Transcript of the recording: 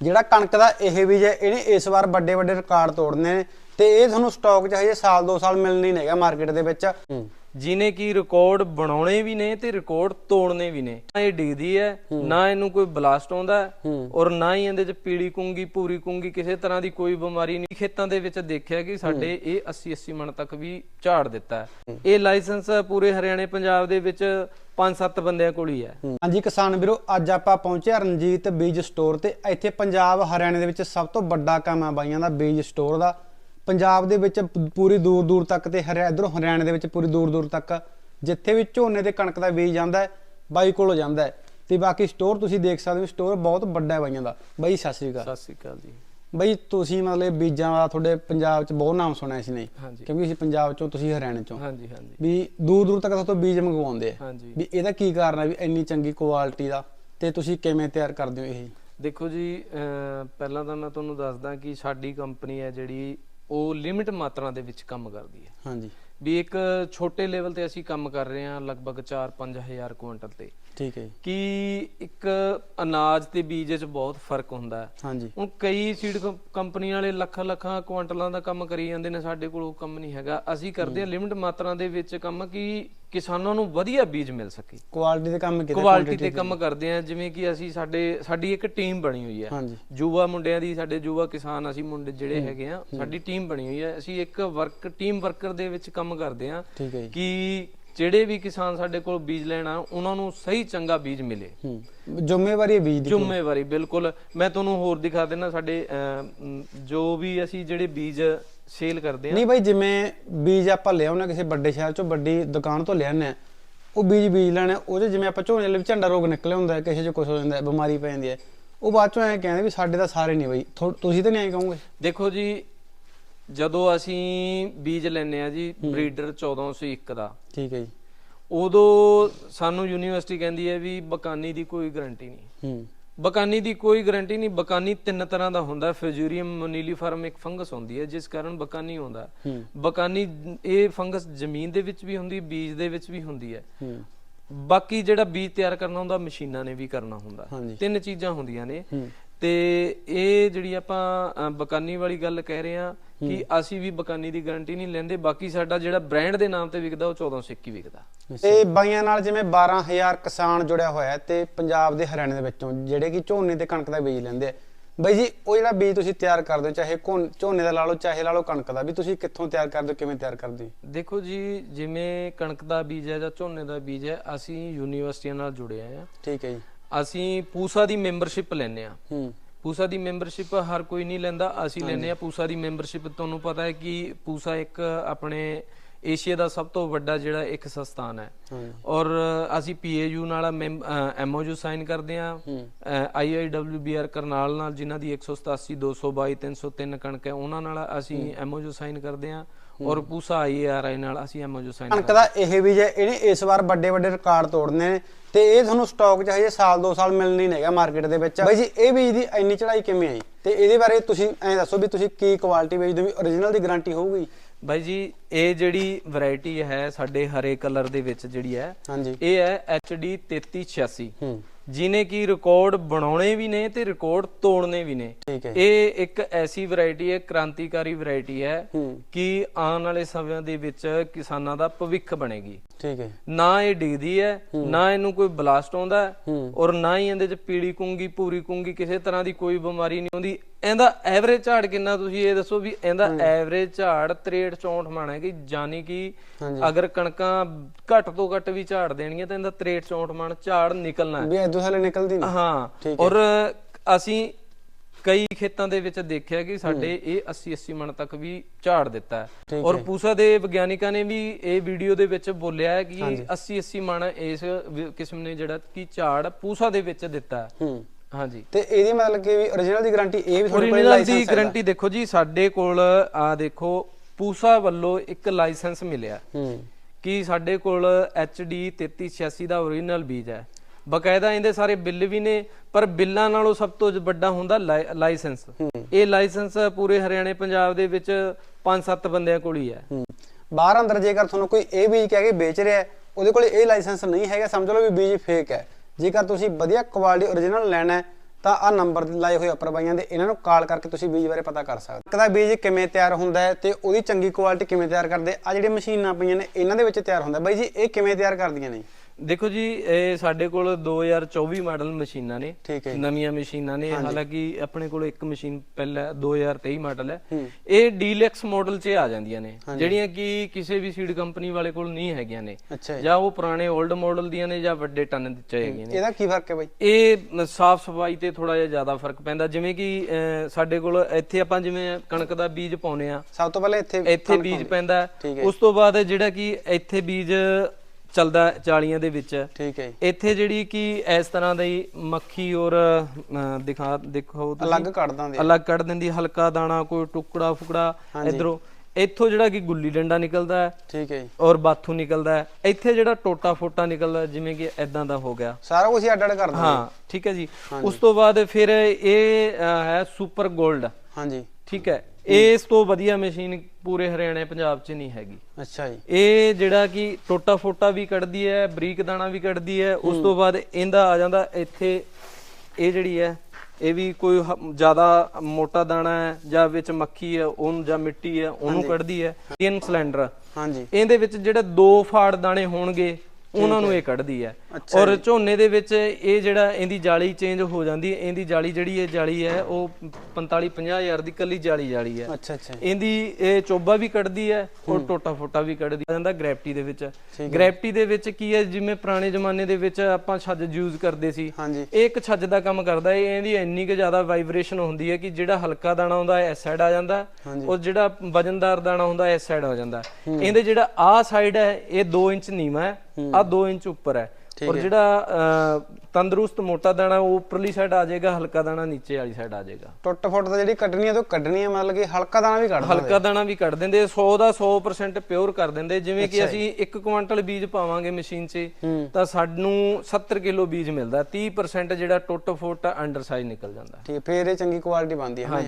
ਜਿਹੜਾ ਕਣਕ ਦਾ ਇਹ ਬੀਜ ਹੈ ਇਹਨੇ ਇਸ ਵਾਰ ਵੱਡੇ ਵੱਡੇ ਰਿਕਾਰਡ ਤੋੜਨੇ ਨੇ ਤੇ ਇਹ ਤੁਹਾਨੂੰ ਸਟਾਕ 'ਚ ਹਜੇ ਸਾਲ ਦੋ ਸਾਲ ਮਿਲਣਾ ਨਹੀਂ ਹੈਗਾ ਮਾਰਕੀਟ ਦੇ ਵਿੱਚ। ਜਿਨੇ ਕੀ ਰਿਕਾਰਡ ਬਣਾਉਣੇ ਵੀ ਨੇ ਤੇ ਰਿਕਾਰਡ ਤੋੜਨੇ ਵੀ ਨੇ। ਨਾ ਇਹ ਡਿੱਗਦੀ ਹੈ ਨਾ ਇਹਨੂੰ ਕੋਈ ਬਲਾਸਟ ਆਉਂਦਾ ਔਰ ਨਾ ਹੀ ਇਹਦੇ ਚ ਪੀੜੀ ਕੁੰਗੀ ਪੂਰੀ ਕੁੰਗੀ ਕਿਸੇ ਤਰ੍ਹਾਂ ਦੀ ਕੋਈ ਬਿਮਾਰੀ ਨਹੀਂ। ਖੇਤਾਂ ਦੇ ਵਿੱਚ ਦੇਖਿਆ ਕਿ ਸਾਡੇ ਇਹ 80 80 ਮਣ ਤੱਕ ਵੀ ਝਾੜ ਦਿੱਤਾ ਇਹ ਲਾਇਸੈਂਸ ਪੂਰੇ ਹਰਿਆਣੇ ਪੰਜਾਬ ਦੇ ਵਿੱਚ 5-7 ਬੰਦਿਆਂ ਕੋਲ ਹੀ ਹੈ। ਹਾਂਜੀ ਕਿਸਾਨ ਵੀਰੋ ਅੱਜ ਆਪਾਂ ਪਹੁੰਚੇ ਰਣਜੀਤ ਬੀਜ ਸਟੋਰ ਤੇ। ਇੱਥੇ ਪੰਜਾਬ ਹਰਿਆਣੇ ਦੇ ਵਿੱਚ ਸਭ ਤੋਂ ਵੱਡਾ ਕੰਮ ਹੈ ਬਾਈਆਂ ਦਾ ਬੀਜ ਸਟੋਰ ਦਾ। ਪੰਜਾਬ ਦੇ ਵਿੱਚ ਪੂਰੀ ਦੂਰ ਦੂਰ ਤੱਕ ਤੇ ਹਰਿਆ ਇਧਰੋਂ ਹਰਿਆਣੇ ਦੇ ਵਿੱਚ ਪੂਰੀ ਦੂਰ ਦੂਰ ਤੱਕ ਜਿੱਥੇ ਵੀ ਝੋਨੇ ਤੇ ਕਣਕ ਦਾ ਬੀਜ ਜਾਂਦਾ ਹੈ ਬਾਈ ਕੋਲੋਂ ਜਾਂਦਾ ਹੈ। ਤੇ ਬਾਕੀ ਸਟੋਰ ਤੁਸੀਂ ਦੇਖ ਸਕਦੇ ਹੋ ਸਟੋਰ ਬਹੁਤ ਵੱਡਾ ਹੈ ਬਾਈਆਂ ਦਾ। ਬਾਈ ਸਤਿ ਸ੍ਰੀ ਅਕਾਲ। ਸਤਿ ਸ੍ਰੀ ਅਕਾਲ ਜੀ। ਬਾਈ ਤੁਸੀਂ ਮਤਲਬ ਬੀਜਾਂ ਦਾ ਤੁਹਾਡੇ ਪੰਜਾਬ 'ਚ ਬਹੁਤ ਨਾਮ ਸੁਣਿਆ ਸੀ ਨਹੀਂ? ਹਾਂਜੀ। ਕਿਉਂਕਿ ਅਸੀਂ ਪੰਜਾਬ 'ਚੋਂ ਤੁਸੀਂ ਹਰਿਆਣੇ 'ਚੋਂ। ਹਾਂਜੀ ਹਾਂਜੀ। ਵੀ ਦੂਰ ਦੂਰ ਤੱਕ ਤੋਂ ਬੀਜ ਮੰਗਵਾਉਂਦੇ ਆ। ਵੀ ਇਹਦਾ ਕੀ ਕਾਰਨ ਹੈ ਵੀ ਇੰਨੀ ਚੰਗੀ ਕੁਆਲਿਟੀ ਦਾ? ਤੇ ਤੁਸੀਂ ਕਿਵੇਂ ਤਿਆਰ ਕਰਦੇ ਹੋ ਇਹ? ਦੇਖੋ ਜੀ ਪਹਿਲਾਂ ਤਾਂ ਮੈਂ ਤੁਹਾਨੂੰ ਦੱਸਦਾ ਕਿ ਸਾਡੀ ਕੰਪਨੀ ਹੈ ਜਿਹੜੀ ਉਹ ਲਿਮਿਟ ਮਾਤਰਾ ਦੇ ਵਿੱਚ ਕੰਮ ਕਰਦੀ ਹੈ। ਹਾਂਜੀ। ਵੀ ਇੱਕ ਛੋਟੇ ਲੈਵਲ ਤੇ ਅਸੀਂ ਕੰਮ ਕਰ ਰਹੇ ਹਾਂ ਲਗਭਗ 4-5000 ਕੁਇੰਟਲ ਤੇ। ਠੀਕ ਹੈ ਕਿ ਇੱਕ ਅਨਾਜ ਤੇ ਬੀਜ 'ਚ ਬਹੁਤ ਫ਼ਰਕ ਹੁੰਦਾ ਹੈ। ਹਾਂਜੀ। ਹੁਣ ਕਈ ਸੀਡ ਕੰਪਨੀ ਵਾਲੇ ਲੱਖਾਂ ਲੱਖਾਂ ਕੁਆਂਟਲਾਂ ਦਾ ਕੰਮ ਕਰੀ ਜਾਂਦੇ ਨੇ ਸਾਡੇ ਕੋਲ ਉਹ ਕੰਮ ਨਹੀਂ ਹੈਗਾ। ਅਸੀਂ ਕਰਦੇ ਹਾਂ ਲਿਮਿਟ ਮਾਤਰਾ ਦੇ ਵਿੱਚ ਕੰਮ ਕਿ ਕਿਸਾਨਾਂ ਨੂੰ ਵਧੀਆ ਬੀਜ ਮਿਲ ਸਕੇ। ਕੁਆਲਿਟੀ ਦੇ ਕੰਮ ਕਿਤੇ ਕੁਆਲਿਟੀ ਤੇ ਕੰਮ ਕਰਦੇ ਆ ਜਿਵੇਂ ਕਿ ਅਸੀਂ ਸਾਡੇ ਸਾਡੀ ਇੱਕ ਟੀਮ ਬਣੀ ਹੋਈ ਹੈ ਯੁਵਾ ਮੁੰਡਿਆਂ ਦੀ ਸਾਡੇ ਯੁਵਾ ਕਿਸਾਨ ਅਸੀਂ ਮੁੰਡੇ ਜਿਹੜੇ ਹੈਗੇ ਆ ਸਾਡੀ ਟੀਮ ਬਣੀ ਹੋਈ ਹੈ ਅਸੀਂ ਇੱਕ ਵਰਕ ਟੀਮ ਵਰਕਰ ਦੇ ਵਿੱਚ ਕੰਮ ਕਰਦੇ ਆ ਕਿ ਜਿਹੜੇ ਵੀ ਕਿਸਾਨ ਸਾਡੇ ਕੋਲ ਬੀਜ ਲੈਣਾ ਉਹਨਾਂ ਨੂੰ ਸਹੀ ਚੰਗਾ ਬੀਜ ਮਿਲੇ। ਜ਼ਿੰਮੇਵਾਰੀ ਹੈ ਬੀਜ ਦੀ। ਜ਼ਿੰਮੇਵਾਰੀ ਬਿਲਕੁਲ। ਮੈਂ ਤੁਹਾਨੂੰ ਹੋਰ ਦਿਖਾ ਦੇਣਾ ਸਾਡੇ ਜੋ ਵੀ ਅਸੀਂ ਜਿਹੜੇ ਬੀਜ ਸੇਲ ਕਰਦੇ ਆ। ਨਹੀਂ ਬਾਈ ਜਿਵੇਂ ਬੀਜ ਆਪਾਂ ਲਿਆਉਣਾ ਕਿਸੇ ਵੱਡੇ ਸ਼ਹਿਰ ਚੋਂ ਵੱਡੀ ਦੁਕਾਨ ਤੋਂ ਲਿਆਉਂਦੇ ਆ ਉਹ ਬੀਜ ਬੀਜ ਲੈਣਾ ਉਹਦੇ ਜਿਵੇਂ ਆਪਾਂ ਝੋਨੇ ਲਈ ਝੰਡਾ ਰੋਗ ਨਿਕਲਿਆ ਹੁੰਦਾ ਹੈ ਕਿਸੇ 'ਚ ਕੁਝ ਹੋ ਜਾਂਦਾ ਹੈ ਬਿਮਾਰੀ ਪੈ ਜਾਂਦੀ ਹੈ ਉਹ ਬਾਅਦ ਚੋਂ ਐਂ ਕਹਿੰਦੇ ਵੀ ਸਾਡੇ ਤਾਂ ਸਾਰੇ ਨਹੀਂ ਬਾਈ। ਤੁਸੀਂ ਤਾਂ ਨਹੀਂ ਐਂ ਕਹੋਗੇ? ਦੇਖੋ ਜੀ ਜਦੋਂ ਅਸੀਂ ਬੀਜ ਲੈਨੇ ਆ ਜੀ ਬਰੀਡਰ 1401 ਦਾ। ਠੀਕ ਹੈ ਜੀ। ਉਦੋਂ ਸਾਨੂੰ ਯੂਨੀਵਰਸਿਟੀ ਕਹਿੰਦੀ ਹੈ ਵੀ ਬਕਾਨੀ ਦੀ ਕੋਈ ਗਾਰੰਟੀ ਨਹੀਂ। ਹੂੰ। ਬਕਾਨੀ ਦੀ ਕੋਈ ਗਾਰੰਟੀ ਨਹੀਂ ਬਕਾਨੀ ਤਿੰਨ ਤਰ੍ਹਾਂ ਦਾ ਹੁੰਦਾ। ਫਿਜ਼ੂਰੀਅਮ ਮੋਨੀਲੀਫਾਰਮ ਇੱਕ ਫੰਗਸ ਹੁੰਦੀ ਹੈ ਜਿਸ ਕਾਰਨ ਬਕਾਨੀ ਹੁੰਦਾ। ਬਕਾਨੀ ਇਹ ਫੰਗਸ ਜ਼ਮੀਨ ਦੇ ਵਿੱਚ ਵੀ ਹੁੰਦੀ ਬੀਜ ਦੇ ਵਿੱਚ ਵੀ ਹੁੰਦੀ ਹੈ। ਬਾਕੀ ਜਿਹੜਾ ਬੀਜ ਤਿਆਰ ਕਰਨਾ ਹੁੰਦਾ ਮਸ਼ੀਨਾਂ ਨੇ ਵੀ ਕਰਨਾ ਹੁੰਦਾ। ਤਿੰਨ ਚੀਜ਼ਾਂ ਹੁੰਦੀਆਂ ਨੇ। ਤੇ ਇਹ ਜਿਹੜੀ ਆਪਾਂ ਬਕਾਨੀ ਵਾਲੀ ਗੱਲ ਕਹਿ ਰਹੇ ਆ ਕਿ ਅਸੀਂ ਵੀ ਬਕਾਨੀ ਦੀ ਗਾਰੰਟੀ ਨਹੀਂ ਲੈਂਦੇ ਬਾਕੀ ਸਾਡਾ ਜਿਹੜਾ ਬ੍ਰਾਂਡ ਦੇ ਨਾਮ ਤੇ ਵਿਕਦਾ ਉਹ 1401 ਹੀ ਵਿਕਦਾ। ਤੇ ਬਾਈਆਂ ਨਾਲ ਜਿਵੇਂ 12000 ਕਿਸਾਨ ਜੁੜਿਆ ਹੋਇਆ ਹੈ ਤੇ ਪੰਜਾਬ ਦੇ ਹਰਿਆਣੇ ਦੇ ਵਿੱਚੋਂ ਜਿਹੜੇ ਕਿ ਝੋਨੇ ਤੇ ਕਣਕ ਦਾ ਬੀਜ ਲੈਂਦੇ ਆ। ਬਾਈ ਜੀ ਉਹ ਜਿਹੜਾ ਬੀਜ ਤੁਸੀਂ ਤਿਆਰ ਕਰਦੇ ਹੋ ਚਾਹੇ ਝੋਨੇ ਦਾ ਲਾ ਲਓ ਚਾਹੇ ਲਾ ਲਓ ਕਣਕ ਦਾ ਵੀ ਤੁਸੀਂ ਕਿੱਥੋਂ ਤਿਆਰ ਕਰਦੇ ਹੋ ਕਿਵੇਂ ਤਿਆਰ ਕਰਦੇ ਹੋ? ਦੇਖੋ ਜੀ ਜਿਵੇਂ ਕਣਕ ਦਾ ਬੀਜ ਹੈ ਜਾਂ ਝੋਨੇ ਦਾ ਬੀਜ ਹੈ ਅਸੀਂ ਯੂਨੀਵਰਸਿਟੀਆਂ ਨਾਲ ਜੁੜੇ ਆ ਠੀਕ ਹੈ ਜੀ। ਅਸੀਂ ਪੂਸਾ ਦੀ ਮੈਂਬਰਸ਼ਿਪ ਲੈਨੇ ਆ ਹੂੰ। ਪੂਸਾ ਦੀ ਮੈਂਬਰਸ਼ਿਪ ਹਰ ਕੋਈ ਨਹੀਂ ਲੈਂਦਾ ਅਸੀਂ ਲੈਨੇ ਆ ਪੂਸਾ ਦੀ ਮੈਂਬਰਸ਼ਿਪ ਤੁਹਾਨੂੰ ਪਤਾ ਹੈ ਕਿ ਪੂਸਾ ਇੱਕ ਆਪਣੇ ਏਸ਼ੀਆ ਦਾ ਸਭ ਤੋਂ ਵੱਡਾ ਜਿਹੜਾ ਇੱਕ ਸੰਸਥਾਨ ਹੈ। ਔਰ ਅਸੀਂ ਪੀਏਯੂ ਨਾਲ ਐਮਓਯੂ ਸਾਈਨ ਕਰਦੇ ਆ ਆਈਆਈਡਬਲਯੂਬੀਆਰ ਕਰਨਾਲ ਨਾਲ ਜਿਨ੍ਹਾਂ ਦੀ 187 222 303 ਕਣਕ ਹੈ ਉਹਨਾਂ ਨਾਲ ਅਸੀਂ ਐਮਓਯੂ ਸਾਈਨ ਕਰਦੇ ਆ ਔਰ ਪੂਸਾ ਆਈਆਰਆਈ ਨਾਲ ਅਸੀਂ ਐਮਓਯੂ ਸਾਈਨ ਦਾ ਇਹ ਬੀਜ ਹੈ ਇਹਨੇ ਇਸ ਵਾਰ ਵੱਡੇ ਵੱਡੇ ਰਿਕਾਰਡ ਤੋੜਨੇ ਨੇ ਤੇ ਇਹ ਤੁਹਾਨੂੰ ਸਟਾਕ 'ਚ ਹਜੇ ਸਾਲ ਦੋ ਸਾਲ ਮਿਲਣਾ ਨਹੀਂ ਹੈਗਾ ਮਾਰਕੀਟ ਦੇ ਵਿੱਚ। ਬਾਈ ਜੀ ਇਹ ਬੀਜ ਦੀ ਇੰਨੀ ਚੜਾਈ ਕਿਵੇਂ ਆਈ? ਤੇ ਇਹਦੇ ਬਾਰੇ ਤੁਸੀਂ ਐਂ ਦੱਸੋ ਵੀ ਤੁਸੀਂ ਕੀ ਕੁਆਲਿਟੀ ਵੇਚਦੇ ਹੋ ਵੀ origignal ਦੀ ਗਾਰੰਟੀ ਹੋਊਗੀ? ਬਾਈ ਜੀ ਇਹ ਜਿਹੜੀ ਵੈਰਾਈਟੀ ਹੈ ਸਾਡੇ ਹਰੇ ਕਲਰ ਦੇ ਵਿੱਚ ਜਿਹੜੀ ਹੈ ਹਾਂਜੀ। ਇਹ ਹੈ HD 3386 ਹੂੰ। ਜਿਨੇ ਕੀ ਰਿਕਾਰਡ ਬਣਾਉਣੇ ਵੀ ਨੇ ਤੇ ਰਿਕਾਰਡ ਤੋੜਨੇ ਵੀ ਨੇ। ਇਹ ਇੱਕ ਐਸੀ ਵੈਰਾਈਟੀ ਹੈ ਕ੍ਰਾਂਤੀਕਾਰੀ ਵੈਰਾਈਟੀ ਹੂੰ। ਕਿ ਆਉਣ ਵਾਲੇ ਸਮਿਆਂ ਦੇ ਵਿੱਚ ਕਿਸਾਨਾਂ ਦਾ ਭਵਿੱਖ ਬਣੇਗੀ। ਠੀਕ ਹੈ। ਨਾ ਇਹ ਡਿੱਗਦੀ ਹੈ ਨਾ ਇਹਨੂੰ ਕੋਈ ਬਲਾਸਟ ਆਉਂਦਾ ਔਰ ਨਾ ਹੀ ਇਹਦੇ ਚ ਪੀੜੀ ਕੁੰਗੀ ਪੂਰੀ ਕੁੰਗੀ ਕਿਸੇ ਤਰ੍ਹਾਂ ਦੀ ਕੋਈ ਬਿਮਾਰੀ ਨਹੀਂ ਆਉਂਦੀ। ਇਹਦਾ ਐਵਰੇਜ ਝਾੜ ਕਿੰਨਾ ਤੁਸੀਂ ਇਹ ਦੱਸੋ ਵੀ ਇਹਦਾ ਐਵਰੇਜ ਝਾੜ 63 64 ਮਣ ਹੈ ਕਿ ਜਾਨੀ ਕਿ। ਅਗਰ ਕਣਕਾਂ ਘੱਟ ਤੋਂ ਘੱਟ ਵੀ ਝਾੜ ਦੇਣਗੀਆਂ ਤਾਂ ਇਹਦਾ 63 64 ਮਣ ਝਾੜ ਨਿਕਲਣਾ ਹੈ। ਵੀ ਇਦੋਂ ਥੱਲੇ ਨਿਕਲਦੀ ਨਹੀਂ। ਹਾਂ। ਔਰ ਅਸੀਂ ਕਈ ਖੇਤਾਂ ਦੇ ਵਿੱਚ ਦੇਖਿਆ ਕਿ ਸਾਡੇ ਇਹ 80 80 ਮਣ ਤੱਕ ਵੀ ਝਾੜ ਦਿੱਤਾ ਹੈ। ਔਰ ਪੂਸਾ ਦੇ ਵਿਗਿਆਨਿਕਾਂ ਨੇ ਵੀ ਇਹ ਵੀਡੀਓ ਦੇ ਵਿੱਚ ਬੋਲਿਆ ਹੈ ਕਿ 80 80 ਮਣ ਇਸ ਕਿਸਮ ਨੇ ਜਿਹੜਾ ਕਿ ਝਾੜ ਪੂਸਾ ਦੇ ਵਿੱਚ ਦਿੱਤਾ ਹੈ। ਹਾਂਜੀ। ਤੇ ਇਹਦੀ ਮਤਲਬ ਕਿ ਵੀ origignal ਦੀ ਗਾਰੰਟੀ ਇਹ ਵੀ ਤੁਹਾਡੇ ਕੋਲ ਦੀ ਲਾਇਸੈਂਸ ਹੈ ਗਾਰੰਟੀ ਦੇਖੋ ਜੀ ਸਾਡੇ ਕੋਲ ਆ ਦੇਖੋ ਪੂਸਾ ਵੱਲੋਂ ਇੱਕ ਲਾਇਸੈਂਸ ਮਿਲਿਆ। ਹੂੰ। ਕਿ ਸਾਡੇ ਕੋਲ HD 3386 ਦਾ ਓਰੀਜਨਲ ਬੀਜ ਹੈ। ਬਕਾਇਦਾ ਇਹਦੇ ਸਾਰੇ ਬਿੱਲ ਵੀ ਨੇ ਪਰ ਬਿੱਲਾਂ ਨਾਲੋਂ ਸਭ ਤੋਂ ਵੱਡਾ ਹੁੰਦਾ ਲਾਇ- ਲਾਇਸੈਂਸ। ਇਹ ਲਾਇਸੈਂਸ ਪੂਰੇ ਹਰਿਆਣੇ ਪੰਜਾਬ ਦੇ ਵਿੱਚ 5-7 ਬੰਦਿਆਂ ਕੋਲ ਹੀ ਹੈ। ਬਾਹਰ ਅੰਦਰ ਜੇਕਰ ਤੁਹਾਨੂੰ ਕੋਈ ਇਹ ਬੀਜ ਕਹਿ ਕੇ ਵੇਚ ਰਿਹਾ ਉਹਦੇ ਕੋਲ ਇਹ ਲਾਇਸੈਂਸ ਨਹੀਂ ਹੈਗਾ ਸਮਝ ਲਓ ਵੀ ਬੀਜ ਫੇਕ ਹੈ। ਜੇਕਰ ਤੁਸੀਂ ਵਧੀਆ ਕੁਆਲਿਟੀ origignal ਲੈਣਾ ਹੈ ਤਾਂ ਆ ਨੰਬਰ ਲਾਏ ਹੋਏ ਉੱਪਰ ਬਾਈਆਂ ਦੇ ਇਹਨਾਂ ਨੂੰ ਕਾਲ ਕਰਕੇ ਤੁਸੀਂ ਬੀਜ ਬਾਰੇ ਪਤਾ ਕਰ ਸਕਦੇ ਹੋ। ਕਦਾ ਬੀਜ ਕਿਵੇਂ ਤਿਆਰ ਹੁੰਦਾ ਹੈ ਤੇ ਉਹਦੀ ਚੰਗੀ ਕੁਆਲਿਟੀ ਕਿਵੇਂ ਤਿਆਰ ਕਰਦੇ ਆ ਜਿਹੜੀਆਂ ਮਸ਼ੀਨਾਂ ਪਈਆਂ ਨੇ ਇਹਨਾਂ ਦੇ ਵਿੱਚ ਤਿਆਰ ਹੁੰਦਾ ਬਾਈ ਜੀ ਇਹ ਕਿਵੇਂ ਤਿਆਰ ਕਰਦੀਆਂ ਨੇ? ਦੇਖੋ ਜੀ ਇਹ ਸਾਡੇ ਕੋਲ 2024 ਮਾਡਲ ਮਸ਼ੀਨਾਂ ਨੇ ਠੀਕ ਹੈ ਨਵੀਆਂ ਮਸ਼ੀਨਾਂ ਨੇ। ਹਾਲਾਂਕਿ ਆਪਣੇ ਕੋਲ ਇੱਕ ਮਸ਼ੀਨ ਪਹਿਲਾਂ 2023 ਮਾਡਲ ਹੈ। ਇਹ ਡੀਲੈਕਸ ਮਾਡਲ 'ਚ ਆ ਜਾਂਦੀਆਂ ਨੇ ਜਿਹੜੀਆਂ ਕਿ ਕਿਸੇ ਵੀ ਸੀਡ ਕੰਪਨੀ ਵਾਲੇ ਕੋਲ ਨਹੀਂ ਹੈਗੀਆਂ ਨੇ। ਅੱਛਾ ਜੀ। ਜਾਂ ਉਹ ਪੁਰਾਣੇ 올ਡ ਮਾਡਲ ਦੀਆਂ ਨੇ ਜਾਂ ਵੱਡੇ ਟਨ ਚ ਹੈਗੀਆਂ ਨੇ। ਇਹਦਾ ਕੀ ਫ਼ਰਕ ਹੈ ਬਾਈ? ਇਹ ਸਾਫ਼ ਸਫ਼ਾਈ ਤੇ ਥੋੜਾ ਜਿਹਾ ਜ਼ਿਆਦਾ ਫ਼ਰਕ ਪੈਂਦਾ। ਜਿਵੇਂ ਕਿ ਅਹ, ਸਾਡੇ ਕੋਲ ਇੱਥੇ ਆਪਾਂ ਜਿਵੇਂ ਕਣਕ ਦਾ ਬੀਜ ਪਾਉਨੇ ਆ ਸਭ ਤੋਂ ਪਹਿਲਾਂ ਇੱਥੇ ਇੱਥੇ ਬੀਜ ਪੈਂਦਾ। ਠੀਕ ਹੈ ਉਸ ਤੋਂ ਬਾਅਦ ਜਿਹੜਾ ਕਿ ਇੱਥੇ ਬੀਜ ਚੱਲਦਾ ਚਾਲੀਆਂ ਦੇ ਵਿੱਚ। ਠੀਕ ਹੈ ਜੀ। ਇੱਥੇ ਜਿਹੜੀ ਕਿ ਇਸ ਤਰ੍ਹਾਂ ਦੀ ਮੱਖੀ ਔਰ ਦਿਖਾ ਦੇਖੋ ਤੁਸੀਂ, ਅਲੱਗ ਕੱਢ ਦਾਂਦੇ ਅਲੱਗ ਕੱਢ ਦਿੰਦੀ ਹਲਕਾ ਦਾਣਾ ਕੋਈ ਟੁਕੜਾ ਫੁਕੜਾ ਇਧਰੋਂ। ਇੱਥੋਂ ਜਿਹੜਾ ਕਿ ਗੁੱਲੀ ਡੰਡਾ ਨਿਕਲਦਾ ਹੈ ਠੀਕ ਹੈ ਜੀ। ਔਰ ਬਾਥੂ ਨਿਕਲਦਾ ਹੈ। ਇੱਥੇ ਜਿਹੜਾ ਟੋਟਾ ਫੋਟਾ ਨਿਕਲਦਾ ਜਿਵੇਂ ਕਿ ਐਦਾਂ ਦਾ ਹੋ ਗਿਆ। ਸਾਰਾ ਕੁਝ ਅੱਡ ਅੱਡ ਕਰ ਦਾਂਗੇ ਹਾਂ। ਠੀਕ ਹੈ ਜੀ। ਉਸ ਤੋਂ ਬਾਅਦ ਫਿਰ ਇਹ ਹੈ ਸੁਪਰ 골ਡ ਹਾਂਜੀ। ਠੀਕ ਹੈ। ਇਸ ਤੋਂ ਵਧੀਆ ਮਸ਼ੀਨ ਪੂਰੇ ਹਰਿਆਣਾ ਪੰਜਾਬ 'ਚ ਨਹੀਂ ਹੈਗੀ। ਅੱਛਾ ਜੀ। ਇਹ ਜਿਹੜਾ ਕਿ ਟੋਟਾ ਫੋਟਾ ਵੀ ਕੱਢਦੀ ਹੈ ਬਰੀਕ ਦਾਣਾ ਵੀ ਕੱਢਦੀ ਹੈ ਉਸ ਤੋਂ ਬਾਅਦ ਇਹਦਾ ਆ ਜਾਂਦਾ ਇੱਥੇ ਇਹ ਜਿਹੜੀ ਹੈ ਇਹ ਵੀ ਕੋਈ ਜ਼ਿਆਦਾ ਮੋਟਾ ਦਾਣਾ ਹੈ ਜਾਂ ਵਿੱਚ ਮੱਖੀ ਹੈ ਉਹਨੂੰ ਜਾਂ ਮਿੱਟੀ ਹੈ ਉਹਨੂੰ ਕੱਢਦੀ ਹੈ। ਤਿੰਨ ਸਿਲੰਡਰ ਹਾਂਜੀ। ਇਹਦੇ ਵਿੱਚ ਜਿਹੜੇ ਦੋ ਫਾੜ ਦਾਣੇ ਹੋਣਗੇ ਉਹਨਾਂ ਨੂੰ ਇਹ ਕੱਢਦੀ ਹੈ। ਔਰ ਝੋਨੇ ਦੇ ਵਿੱਚ ਇਹ ਜਿਹੜਾ ਇਹਦੀ ਜਾਲੀ ਚੇਂਜ ਹੋ ਜਾਂਦੀ ਹੈ ਇਹਦੀ ਜਾਲੀ ਜਿਹੜੀ ਇਹ ਜਾਲੀ ਹੈ ਉਹ 45 50 ਹਜ਼ਾਰ ਦੀ ਕੱਲੀ ਜਾਲੀ ਜਾਲੀ ਹੈ। ਅੱਛਾ ਅੱਛਾ ਇਹਦੀ ਇਹ ਚੋਬਾ ਵੀ ਕੱਢਦੀ ਹੈ ਔਰ ਟੋਟਾ ਫੋਟਾ ਵੀ ਕੱਢਦੀ ਆ ਜਾਂਦਾ ਗ੍ਰੈਵਿਟੀ ਦੇ ਵਿੱਚ। ਗ੍ਰੈਵਿਟੀ ਦੇ ਵਿੱਚ ਕੀ ਹੈ ਜਿਵੇਂ ਪੁਰਾਣੇ ਜ਼ਮਾਨੇ ਦੇ ਵਿੱਚ ਆਪਾਂ ਛੱਜ ਯੂਜ਼ ਕਰਦੇ ਸੀ। ਇਹ ਇੱਕ ਛੱਜ ਦਾ ਕੰਮ ਕਰਦਾ ਹੈ। ਇਹਦੀ ਇੰਨੀ ਕਿ ਜ਼ਿਆਦਾ ਵਾਈਬ੍ਰੇਸ਼ਨ ਹੁੰਦੀ ਹੈ ਕਿ ਜਿਹੜਾ ਹਲਕਾ ਦਾਣਾ ਹੁੰਦਾ ਹੈ ਇਸ ਸਾਈਡ ਆ ਜਾਂਦਾ। ਔਰ ਜਿਹੜਾ ਵਜਨਦਾਰ ਦਾਣਾ ਹੁੰਦਾ ਹੈ ਇਸ ਸਾਈਡ ਹੋ। ਜਾਂਦਾ। ਇਹਦੇ ਜਿਹੜਾ ਆਹ ਸਾਈਡ ਹੈ ਇਹ 2 ਇੰਚ ਨੀਵਾ ਹੈ। ਆ 2 ਇੰਚ ਉੱਪਰ ਹੈ। ਔਰ ਜਿਹੜਾ ਤੰਦਰੁਸਤ ਮੋਟਾ ਦਾਣਾ ਉਹ ਉੱਪਰਲੀ ਸਾਈਡ ਆ ਜਾਏਗਾ ਹਲਕਾ ਦਾਣਾ ਨੀਚੇ ਵਾਲੀ ਸਾਈਡ ਆ ਜਾਏਗਾ। ਟੁੱਟ ਫੁੱਟ ਤਾਂ ਜਿਹੜੀ ਕੱਢਣੀ ਹੈ ਤਾਂ ਉਹ ਕੱਢਣੀ ਹੈ ਮਤਲਬ ਕਿ ਹਲਕਾ ਦਾਣਾ ਵੀ ਕੱਢ ਦਾਂਗੇ ਹਲਕਾ ਦਾਣਾ ਵੀ ਕੱਢ ਦਿੰਦੇ 100 ਦਾ 100% ਪਿਓਰ ਕਰ ਦਿੰਦੇ ਜਿਵੇਂ ਕਿ ਅਸੀਂ 1 ਕੁਇੰਟਲ ਬੀਜ ਪਾਵਾਂਗੇ ਮਸ਼ੀਨ 'ਚ ਤਾਂ ਸਾਨੂੰ 70 ਕਿਲੋ ਬੀਜ ਮਿਲਦਾ। 30% ਜਿਹੜਾ ਟੁੱਟ ਫੁੱਟ ਅੰਡਰ ਸਾਈਜ਼ ਨਿਕਲ ਜਾਂਦਾ। ਠੀਕ ਫਿਰ ਇਹ ਚੰਗੀ ਕੁਆਲਿਟੀ ਬਣਦੀ ਹੈ